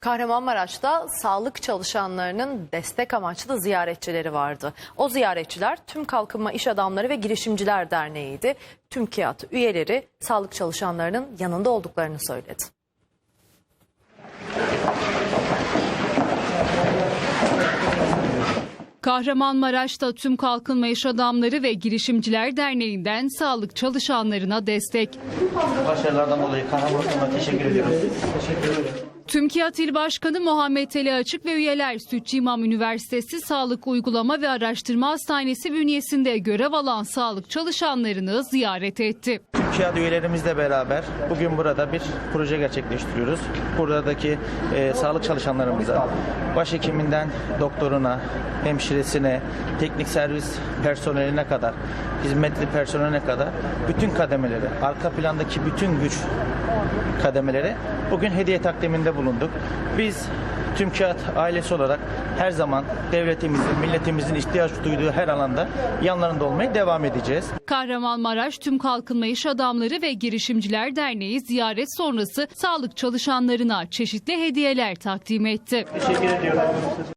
Kahramanmaraş'ta sağlık çalışanlarının destek amaçlı ziyaretçileri vardı. O ziyaretçiler Tüm Kalkınma İş Adamları ve Girişimciler Derneği'ydi. Tüm KİAD üyeleri sağlık çalışanlarının yanında olduklarını söyledi. Kahramanmaraş'ta tüm Kalkınma İş Adamları ve Girişimciler Derneği'nden sağlık çalışanlarına destek. Başarılardan dolayı Kahramanmaraş'a teşekkür ediyoruz. TÜMKİAD İl Başkanı Muhammed Ali Açık ve üyeler Sütçü İmam Üniversitesi Sağlık Uygulama ve Araştırma Hastanesi bünyesinde görev alan sağlık çalışanlarını ziyaret etti. Türkiye üyelerimizle beraber bugün burada bir proje gerçekleştiriyoruz. Buradaki e, sağlık çalışanlarımıza, başhekiminden doktoruna, hemşiresine, teknik servis personeline kadar, hizmetli personeline kadar bütün kademeleri, arka plandaki bütün güç kademeleri bugün hediye takdiminde bulunduk. Biz Tüm Kağıt ailesi olarak her zaman devletimizin, milletimizin ihtiyaç duyduğu her alanda yanlarında olmaya devam edeceğiz. Kahramanmaraş Tüm Kalkınma İş Adamları ve Girişimciler Derneği ziyaret sonrası sağlık çalışanlarına çeşitli hediyeler takdim etti. Teşekkür ediyorum.